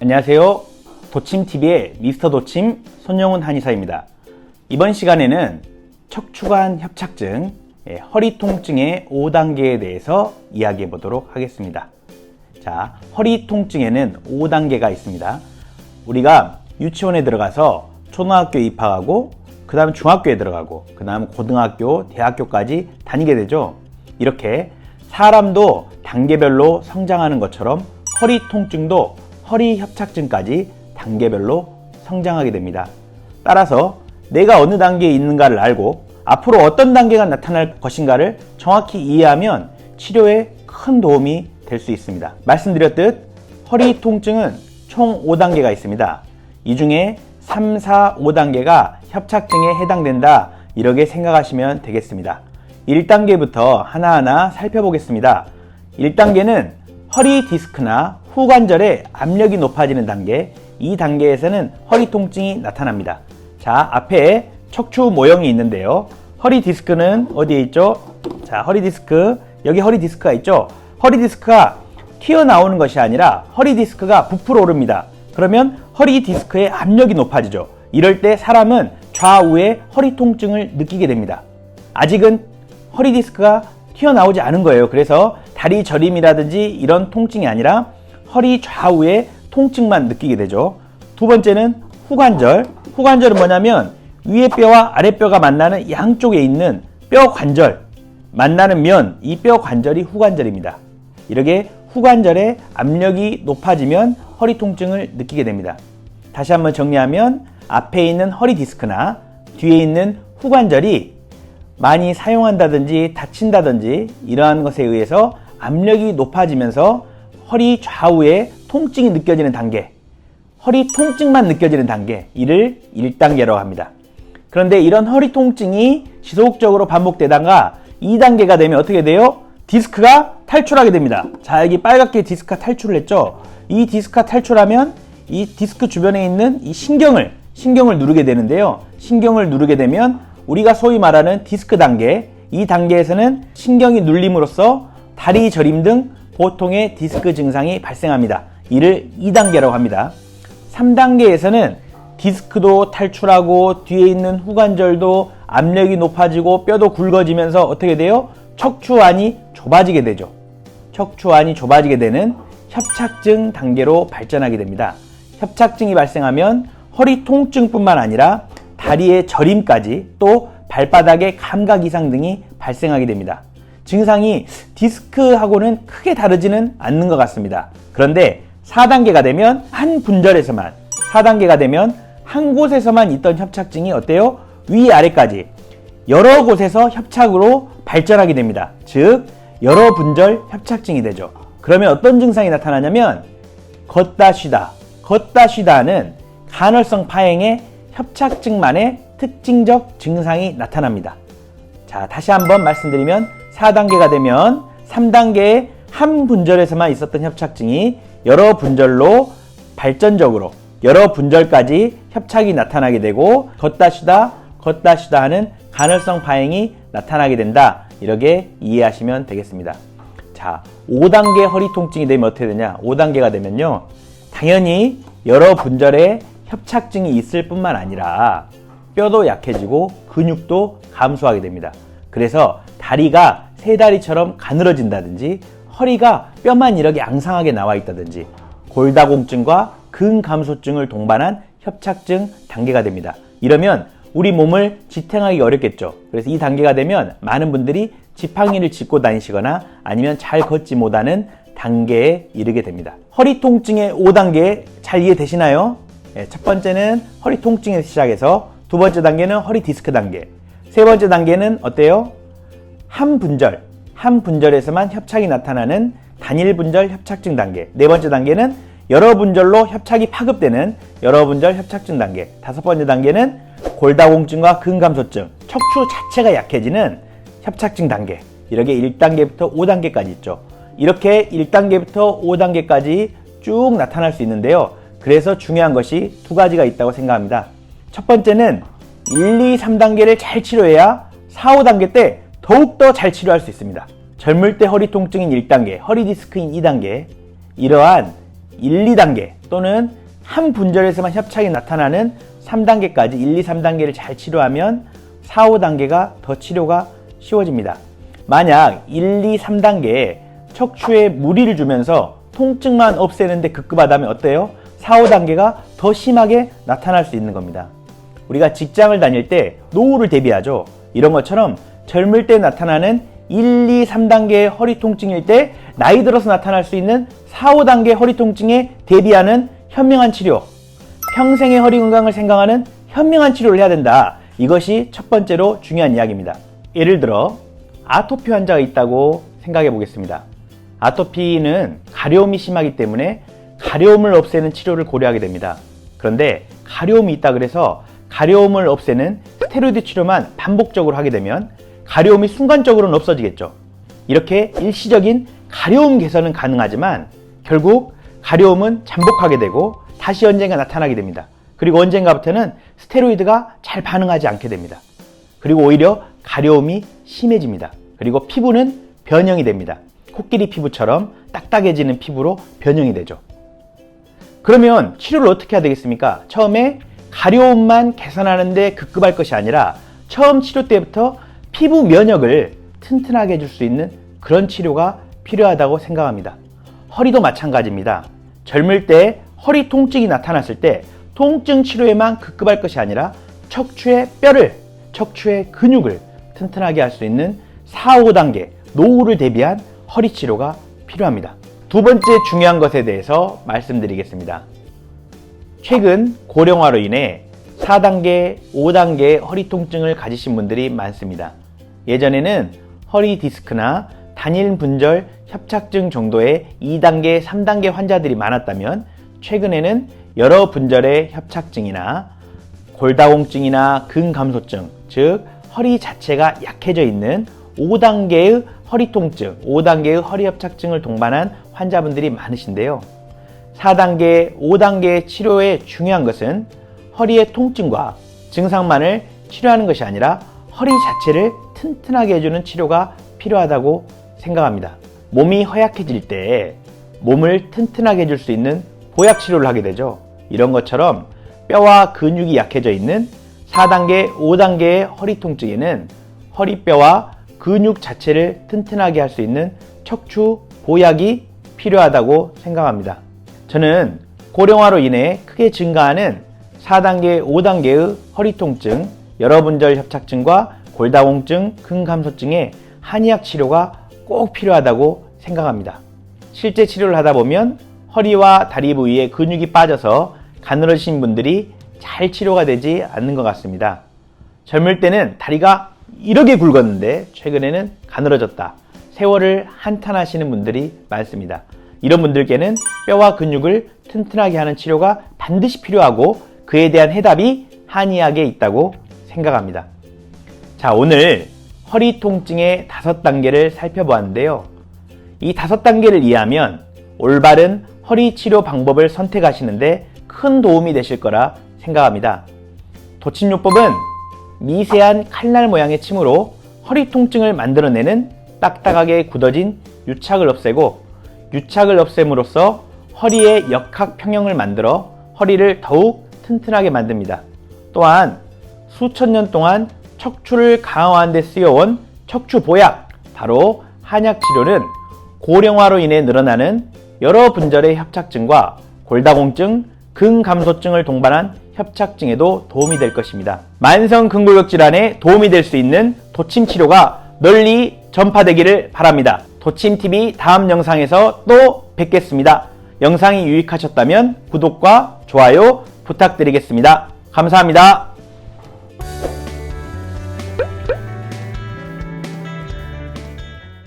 안녕하세요. 도침TV의 미스터 도침 손영훈 한의사입니다. 이번 시간에는 척추관 협착증, 예, 허리 통증의 5단계에 대해서 이야기해 보도록 하겠습니다. 자, 허리 통증에는 5단계가 있습니다. 우리가 유치원에 들어가서 초등학교 입학하고, 그 다음 중학교에 들어가고, 그 다음 고등학교, 대학교까지 다니게 되죠. 이렇게 사람도 단계별로 성장하는 것처럼 허리 통증도 허리 협착증까지 단계별로 성장하게 됩니다. 따라서 내가 어느 단계에 있는가를 알고 앞으로 어떤 단계가 나타날 것인가를 정확히 이해하면 치료에 큰 도움이 될 수 있습니다. 말씀드렸듯 허리 통증은 총 5단계가 있습니다. 이 중에 3, 4, 5단계가 협착증에 해당된다. 이렇게 생각하시면 되겠습니다. 1단계부터 하나하나 살펴보겠습니다. 1단계는 허리 디스크나 후관절에 압력이 높아지는 단계, 이 단계에서는 허리 통증이 나타납니다. 자, 앞에 척추 모형이 있는데요. 허리 디스크는 어디에 있죠? 자, 허리 디스크, 여기 허리 디스크가 있죠? 허리 디스크가 튀어나오는 것이 아니라 허리 디스크가 부풀어 오릅니다. 그러면 허리 디스크의 압력이 높아지죠. 이럴 때 사람은 좌우에 허리 통증을 느끼게 됩니다. 아직은 허리 디스크가 튀어나오지 않은 거예요. 그래서 다리 저림이라든지 이런 통증이 아니라 허리 좌우에 통증만 느끼게 되죠. 두 번째는 후관절. 후관절은 뭐냐면 위에 뼈와 아래 뼈가 만나는 양쪽에 있는 뼈 관절 만나는 면, 이 뼈 관절이 후관절입니다. 이렇게 후관절에 압력이 높아지면 허리 통증을 느끼게 됩니다. 다시 한번 정리하면 앞에 있는 허리 디스크나 뒤에 있는 후관절이 많이 사용한다든지 다친다든지 이러한 것에 의해서 압력이 높아지면서 허리 좌우에 통증이 느껴지는 단계, 허리 통증만 느껴지는 단계, 이를 1단계라고 합니다. 그런데 이런 허리 통증이 지속적으로 반복되다가 2단계가 되면 어떻게 돼요? 디스크가 탈출하게 됩니다. 자, 여기 빨갛게 디스크가 탈출을 했죠? 이 디스크가 탈출하면 이 디스크 주변에 있는 이 신경을, 신경을 누르게 되는데요. 신경을 누르게 되면 우리가 소위 말하는 디스크 단계, 이 단계에서는 신경이 눌림으로써 다리 저림 등 보통의 디스크 증상이 발생합니다. 이를 2단계라고 합니다. 3단계에서는 디스크도 탈출하고 뒤에 있는 후관절도 압력이 높아지고 뼈도 굵어지면서 어떻게 돼요? 척추 안이 좁아지게 되죠. 척추 안이 좁아지게 되는 협착증 단계로 발전하게 됩니다. 협착증이 발생하면 허리 통증뿐만 아니라 다리의 저림까지 또 발바닥의 감각 이상 등이 발생하게 됩니다. 증상이 디스크하고는 크게 다르지는 않는 것 같습니다. 그런데 4단계가 되면 한 분절에서만 4단계가 되면 한 곳에서만 있던 협착증이 어때요? 위아래까지 여러 곳에서 협착으로 발전하게 됩니다. 즉 여러 분절 협착증이 되죠. 그러면 어떤 증상이 나타나냐면 걷다 쉬다 걷다 쉬다는 간헐성 파행의 협착증만의 특징적 증상이 나타납니다. 자, 다시 한번 말씀드리면 4단계가 되면 3단계의 한 분절에서만 있었던 협착증이 여러 분절로 발전적으로 여러 분절까지 협착이 나타나게 되고 걷다 쉬다 걷다 쉬다 하는 간헐성 파행이 나타나게 된다. 이렇게 이해하시면 되겠습니다. 자, 5단계 허리 통증이 되면 어떻게 되냐? 5단계가 되면요. 당연히 여러 분절에 협착증이 있을 뿐만 아니라 뼈도 약해지고 근육도 감소하게 됩니다. 그래서 다리가 세 다리처럼 가늘어진다든지 허리가 뼈만 이렇게 앙상하게 나와 있다든지 골다공증과 근감소증을 동반한 협착증 단계가 됩니다. 이러면 우리 몸을 지탱하기 어렵겠죠. 그래서 이 단계가 되면 많은 분들이 지팡이를 짚고 다니시거나 아니면 잘 걷지 못하는 단계에 이르게 됩니다. 허리 통증의 5단계 잘 이해되시나요? 네, 첫 번째는 허리 통증에서 시작해서 두 번째 단계는 허리 디스크 단계, 세 번째 단계는 어때요? 한 분절, 한 분절에서만 협착이 나타나는 단일 분절 협착증 단계. 네 번째 단계는 여러 분절로 협착이 파급되는 여러 분절 협착증 단계. 다섯 번째 단계는 골다공증과 근감소증, 척추 자체가 약해지는 협착증 단계. 이렇게 1단계부터 5단계까지 있죠. 이렇게 1단계부터 5단계까지 쭉 나타날 수 있는데요. 그래서 중요한 것이 두 가지가 있다고 생각합니다. 첫 번째는 1, 2, 3단계를 잘 치료해야 4, 5단계 때 더욱더 잘 치료할 수 있습니다. 젊을 때 허리 통증인 1단계, 허리 디스크인 2단계, 이러한 1, 2단계 또는 한 분절에서만 협착이 나타나는 3단계까지 1, 2, 3단계를 잘 치료하면 4, 5단계가 더 치료가 쉬워집니다. 만약 1, 2, 3단계에 척추에 무리를 주면서 통증만 없애는데 급급하다면 어때요? 4, 5단계가 더 심하게 나타날 수 있는 겁니다. 우리가 직장을 다닐 때 노후를 대비하죠. 이런 것처럼 젊을 때 나타나는 1, 2, 3단계의 허리 통증일 때 나이 들어서 나타날 수 있는 4, 5단계 허리 통증에 대비하는 현명한 치료. 평생의 허리 건강을 생각하는 현명한 치료를 해야 된다. 이것이 첫 번째로 중요한 이야기입니다. 예를 들어 아토피 환자가 있다고 생각해 보겠습니다. 아토피는 가려움이 심하기 때문에 가려움을 없애는 치료를 고려하게 됩니다. 그런데 가려움이 있다 그래서 가려움을 없애는 스테로이드 치료만 반복적으로 하게 되면 가려움이 순간적으로는 없어지겠죠. 이렇게 일시적인 가려움 개선은 가능하지만 결국 가려움은 잠복하게 되고 다시 언젠가 나타나게 됩니다. 그리고 언젠가부터는 스테로이드가 잘 반응하지 않게 됩니다. 그리고 오히려 가려움이 심해집니다. 그리고 피부는 변형이 됩니다. 코끼리 피부처럼 딱딱해지는 피부로 변형이 되죠. 그러면 치료를 어떻게 해야 되겠습니까? 처음에 가려움만 개선하는데 급급할 것이 아니라 처음 치료 때부터 피부 면역을 튼튼하게 해줄 수 있는 그런 치료가 필요하다고 생각합니다. 허리도 마찬가지입니다. 젊을 때 허리 통증이 나타났을 때 통증 치료에만 급급할 것이 아니라 척추의 뼈를, 척추의 근육을 튼튼하게 할 수 있는 4, 5단계 노후를 대비한 허리 치료가 필요합니다. 두 번째 중요한 것에 대해서 말씀드리겠습니다. 최근 고령화로 인해 4단계, 5단계 허리 통증을 가지신 분들이 많습니다. 예전에는 허리 디스크나 단일 분절 협착증 정도의 2단계, 3단계 환자들이 많았다면 최근에는 여러 분절의 협착증이나 골다공증이나 근감소증, 즉 허리 자체가 약해져 있는 5단계의 허리 통증, 5단계의 허리 협착증을 동반한 환자분들이 많으신데요. 4단계, 5단계 치료의 중요한 것은 허리의 통증과 증상만을 치료하는 것이 아니라 허리 자체를 튼튼하게 해주는 치료가 필요하다고 생각합니다. 몸이 허약해질 때 몸을 튼튼하게 해줄 수 있는 보약 치료를 하게 되죠. 이런 것처럼 뼈와 근육이 약해져 있는 4단계, 5단계의 허리 통증에는 허리뼈와 근육 자체를 튼튼하게 할 수 있는 척추 보약이 필요하다고 생각합니다. 저는 고령화로 인해 크게 증가하는 4단계, 5단계의 허리 통증, 여러 분절 협착증과 골다공증, 근감소증의 한의학 치료가 꼭 필요하다고 생각합니다. 실제 치료를 하다 보면 허리와 다리 부위에 근육이 빠져서 가늘어진 분들이 잘 치료가 되지 않는 것 같습니다. 젊을 때는 다리가 이렇게 굵었는데 최근에는 가늘어졌다. 세월을 한탄하시는 분들이 많습니다. 이런 분들께는 뼈와 근육을 튼튼하게 하는 치료가 반드시 필요하고 그에 대한 해답이 한의학에 있다고 생각합니다. 자, 오늘 허리 통증의 다섯 단계를 살펴보았는데요. 이 다섯 단계를 이해하면 올바른 허리 치료 방법을 선택하시는데 큰 도움이 되실 거라 생각합니다. 도침요법은 미세한 칼날 모양의 침으로 허리 통증을 만들어내는 딱딱하게 굳어진 유착을 없애고 유착을 없앰으로써 허리의 역학 평형을 만들어 허리를 더욱 튼튼하게 만듭니다. 또한 수천 년 동안 척추를 강화하는 데 쓰여온 척추 보약, 바로 한약 치료는 고령화로 인해 늘어나는 여러 분절의 협착증과 골다공증, 근감소증을 동반한 협착증에도 도움이 될 것입니다. 만성 근골격 질환에 도움이 될 수 있는 도침 치료가 널리 전파되기를 바랍니다. 도침TV 다음 영상에서 또 뵙겠습니다. 영상이 유익하셨다면 구독과 좋아요 부탁드리겠습니다. 감사합니다.